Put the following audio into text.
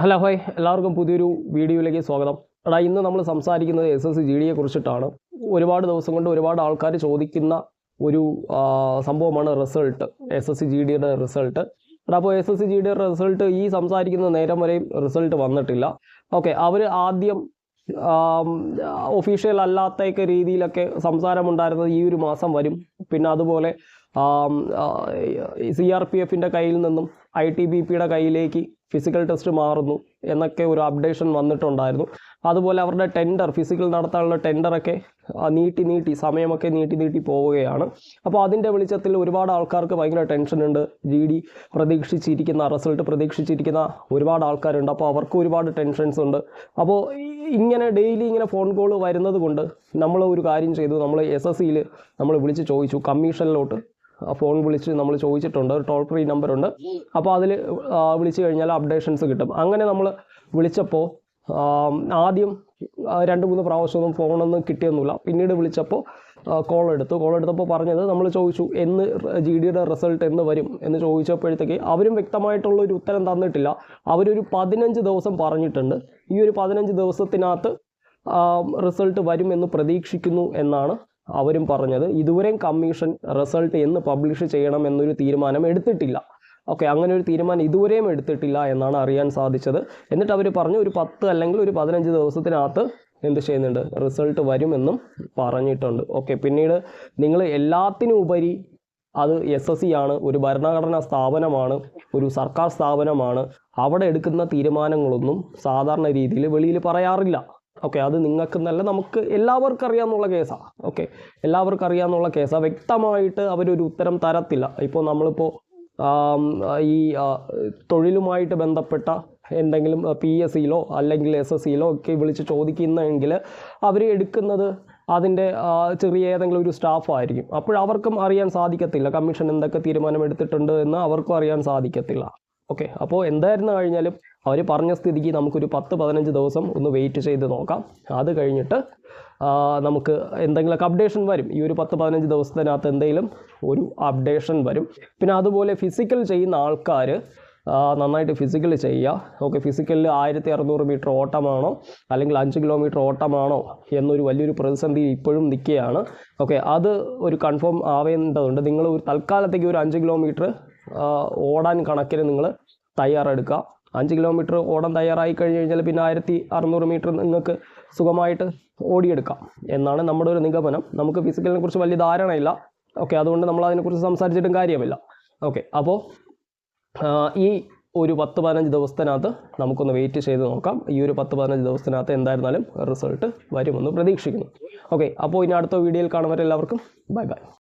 Hello hi എല്ലാവർക്കും പുതിയൊരു വീഡിയോയിലേക്ക് സ്വാഗതം. എടാ ഇന്ന് നമ്മൾ സംസാരിക്കുന്നത് എസ് എസ് സി ജി ഡിയെ കുറിച്ചിട്ടാണ്. ഒരുപാട് ദിവസം കൊണ്ട് ഒരുപാട് ആൾക്കാർ ചോദിക്കുന്ന ഒരു സംഭവമാണ് result S S C G ഡിയുടെ റിസൾട്ട് എടാ അപ്പോൾ എസ് എസ് സി ജി ഡിയുടെ റിസൾട്ട് ഈ സംസാരിക്കുന്ന നേരം വരെയും റിസൾട്ട് വന്നിട്ടില്ല. ഓക്കെ അവർ ആദ്യം ഒഫീഷ്യൽ അല്ലാത്തൊക്കെ രീതിയിലൊക്കെ സംസാരമുണ്ടായിരുന്നത് ഈ ഒരു മാസം വരും. പിന്നെ അതുപോലെ സി ആർ പി എഫിന്റെ കയ്യിൽ നിന്നും ഐ ടി ബി പിയുടെ കയ്യിലേക്ക് ഫിസിക്കൽ ടെസ്റ്റ് മാറുന്നു എന്നൊക്കെ ഒരു അപ്ഡേഷൻ വന്നിട്ടുണ്ടായിരുന്നു. അതുപോലെ അവരുടെ ടെൻഡർ ഫിസിക്കൽ നടത്താനുള്ള ടെൻഡറൊക്കെ നീട്ടി നീട്ടി സമയമൊക്കെ നീട്ടി നീട്ടി പോവുകയാണ്. അപ്പോൾ അതിന്റെ വെളിച്ചത്തിൽ ഒരുപാട് ആൾക്കാർക്ക് ഭയങ്കര ടെൻഷനുണ്ട് ജി ഡി പ്രതീക്ഷിച്ചിരിക്കുന്ന റിസൾട്ട് പ്രതീക്ഷിച്ചിരിക്കുന്ന ഒരുപാട് ആൾക്കാരുണ്ട്. അപ്പോൾ അവർക്ക് ഒരുപാട് ടെൻഷൻസ് ഉണ്ട്. അപ്പോൾ ഇങ്ങനെ ഡെയിലി ഇങ്ങനെ ഫോൺ കോൾ വരുന്നത് കൊണ്ട് നമ്മൾ ഒരു കാര്യം ചെയ്തു. നമ്മൾ എസ് എസ് സിയിൽ നമ്മൾ വിളിച്ച് ചോദിച്ചു കമ്മീഷനിലോട്ട് ഫോൺ വിളിച്ച് നമ്മൾ ചോദിച്ചിട്ടുണ്ട് ഒരു ടോൾ ഫ്രീ നമ്പർ ഉണ്ട്. അപ്പോൾ അതിൽ വിളിച്ചു കഴിഞ്ഞാൽ അപ്ഡേഷൻസ് കിട്ടും. അങ്ങനെ നമ്മൾ വിളിച്ചപ്പോൾ ആദ്യം രണ്ട് മൂന്ന് പ്രാവശ്യമൊന്നും ഫോണൊന്നും കിട്ടിയൊന്നുമില്ല. പിന്നീട് വിളിച്ചപ്പോൾ കോൾ എടുത്തു. കോൾ എടുത്തപ്പോൾ പറഞ്ഞത് നമ്മൾ ചോദിച്ചു എന്ന് ജി ഡിയുടെ റിസൾട്ട് എന്ന് വരും? എന്ന് ചോദിച്ചപ്പോഴത്തേക്ക് അവരും വ്യക്തമായിട്ടുള്ള ഒരു ഉത്തരം തന്നിട്ടില്ല. അവരൊരു പതിനഞ്ച് ദിവസം പറഞ്ഞിട്ടുണ്ട്. ഈ ഒരു പതിനഞ്ച് ദിവസത്തിനകത്ത് റിസൾട്ട് വരുമെന്ന് പ്രതീക്ഷിക്കുന്നു എന്നാണ് അവരും പറഞ്ഞത് ഇതുവരെയും കമ്മീഷൻ റിസൾട്ട് എന്ന് പബ്ലിഷ് ചെയ്യണം എന്നൊരു തീരുമാനം എടുത്തിട്ടില്ല. ഓക്കെ അങ്ങനെ ഒരു തീരുമാനം ഇതുവരെയും എടുത്തിട്ടില്ല എന്നാണ് അറിയാൻ സാധിച്ചത്. എന്നിട്ട് അവർ പറഞ്ഞു ഒരു പത്ത് അല്ലെങ്കിൽ ഒരു പതിനഞ്ച് ദിവസത്തിനകത്ത് എന്ത് ചെയ്യുന്നുണ്ട്? റിസൾട്ട് വരുമെന്നും പറഞ്ഞിട്ടുണ്ട്. ഓക്കെ പിന്നീട് നിങ്ങൾ എല്ലാത്തിനും ഉപരി അത് എസ് എസ് സി ആണ് ഒരു ഭരണഘടനാ സ്ഥാപനമാണ് ഒരു സർക്കാർ സ്ഥാപനമാണ്. അവിടെ എടുക്കുന്ന തീരുമാനങ്ങളൊന്നും സാധാരണ രീതിയിൽ വെളിയിൽ പറയാറില്ല. ഓക്കെ അത് നിങ്ങൾക്ക് നല്ല നമുക്ക് എല്ലാവർക്കും അറിയാമെന്നുള്ള കേസാണ് ഓക്കെ എല്ലാവർക്കും അറിയാമെന്നുള്ള കേസാണ് വ്യക്തമായിട്ട് അവരൊരു ഉത്തരം തരത്തില്ല. ഇപ്പോൾ നമ്മളിപ്പോൾ ഈ തൊഴിലുമായിട്ട് ബന്ധപ്പെട്ട എന്തെങ്കിലും പി എസ് സിയിലോ അല്ലെങ്കിൽ എസ് എസ് സിയിലോ ഒക്കെ വിളിച്ച് ചോദിക്കുന്നെങ്കിൽ അവർ എടുക്കുന്നത് അതിന്റെ ചെറിയ ഏതെങ്കിലും ഒരു സ്റ്റാഫ് ആയിരിക്കും. അറിയാൻ സാധിക്കത്തില്ല. കമ്മീഷൻ എന്തൊക്കെ തീരുമാനം എടുത്തിട്ടുണ്ട് എന്ന് അവർക്കും അറിയാൻ സാധിക്കത്തില്ല. ഓക്കെ അപ്പോൾ എന്തായിരുന്നു കഴിഞ്ഞാലും അവർ പറഞ്ഞ സ്ഥിതിക്ക് നമുക്കൊരു പത്ത് പതിനഞ്ച് ദിവസം ഒന്ന് വെയിറ്റ് ചെയ്ത് നോക്കാം. അത് കഴിഞ്ഞിട്ട് നമുക്ക് എന്തെങ്കിലുമൊക്കെ അപ്ഡേഷൻ വരും. ഈ ഒരു പത്ത് പതിനഞ്ച് ദിവസത്തിനകത്ത് എന്തെങ്കിലും ഒരു അപ്ഡേഷൻ വരും. പിന്നെ അതുപോലെ ഫിസിക്കൽ ചെയ്യുന്ന ആൾക്കാർ നന്നായിട്ട് ഫിസിക്കൽ ചെയ്യുക. ഓക്കെ ഫിസിക്കലിൽ ആയിരത്തി അറുന്നൂറ് മീറ്റർ ഓട്ടമാണോ? അല്ലെങ്കിൽ അഞ്ച് കിലോമീറ്റർ ഓട്ടമാണോ? എന്നൊരു വലിയൊരു പ്രതിസന്ധി ഇപ്പോഴും നിൽക്കുകയാണ്. ഓക്കെ അത് ഒരു കൺഫേം ആവേണ്ടതുണ്ട്. നിങ്ങൾ ഒരു തൽക്കാലത്തേക്ക് ഒരു അഞ്ച് കിലോമീറ്റർ ഓടാൻ കണക്കിന് നിങ്ങൾ തയ്യാറെടുക്കുക. അഞ്ച് കിലോമീറ്റർ ഓടാൻ തയ്യാറായി കഴിഞ്ഞ് കഴിഞ്ഞാൽ പിന്നെ ആയിരത്തി അറുന്നൂറ് മീറ്റർ നിങ്ങൾക്ക് സുഖമായിട്ട് ഓടിയെടുക്കാം എന്നാണ് നമ്മുടെ ഒരു നിഗമനം. നമുക്ക് ഫിസിക്കലിനെ കുറിച്ച് വലിയ ധാരണയില്ല. ഓക്കെ അതുകൊണ്ട് നമ്മൾ അതിനെക്കുറിച്ച് സംസാരിച്ചിട്ടും കാര്യമില്ല. ഓക്കെ അപ്പോൾ ഈ ഒരു പത്ത് പതിനഞ്ച് ദിവസത്തിനകത്ത് നമുക്കൊന്ന് വെയിറ്റ് ചെയ്ത് നോക്കാം. ഈ ഒരു പത്ത് പതിനഞ്ച് ദിവസത്തിനകത്ത് എന്തായിരുന്നാലും റിസൾട്ട് വരുമെന്ന് പ്രതീക്ഷിക്കുന്നു. ഓക്കെ അപ്പോൾ ഇനി അടുത്ത വീഡിയോയിൽ കാണുന്നവരെല്ലാവർക്കും ബൈ ബൈ